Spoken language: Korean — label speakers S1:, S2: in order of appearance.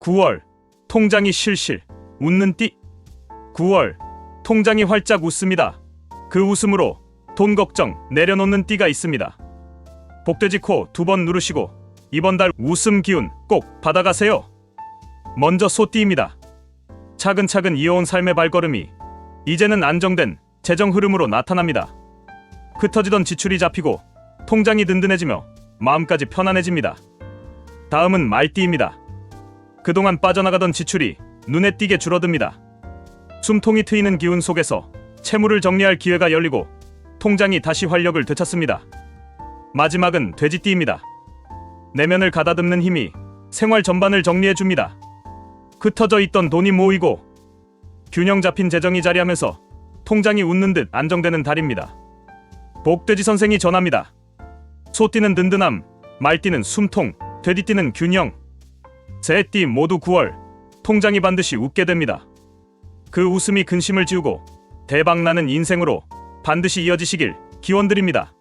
S1: 9월 통장이 실실 웃는 띠 9월 통장이 활짝 웃습니다. 그 웃음으로 돈 걱정 내려놓는 띠가 있습니다. 복돼지 코 두 번 누르시고 이번 달 웃음 기운 꼭 받아가세요. 먼저 소띠입니다. 차근차근 이어온 삶의 발걸음이 이제는 안정된 재정 흐름으로 나타납니다. 흩어지던 지출이 잡히고 통장이 든든해지며 마음까지 편안해집니다. 다음은 말띠입니다. 그동안 빠져나가던 지출이 눈에 띄게 줄어듭니다. 숨통이 트이는 기운 속에서 채무를 정리할 기회가 열리고 통장이 다시 활력을 되찾습니다. 마지막은 돼지띠입니다. 내면을 가다듬는 힘이 생활 전반을 정리해 줍니다. 흩어져 있던 돈이 모이고 균형 잡힌 재정이 자리하면서 통장이 웃는 듯 안정되는 달입니다. 복돼지 선생이 전합니다. 소띠는 든든함, 말띠는 숨통, 돼지띠는 균형. 세 띠 모두 9월 통장이 반드시 웃게 됩니다. 그 웃음이 근심을 지우고 대박 나는 인생으로 반드시 이어지시길 기원드립니다.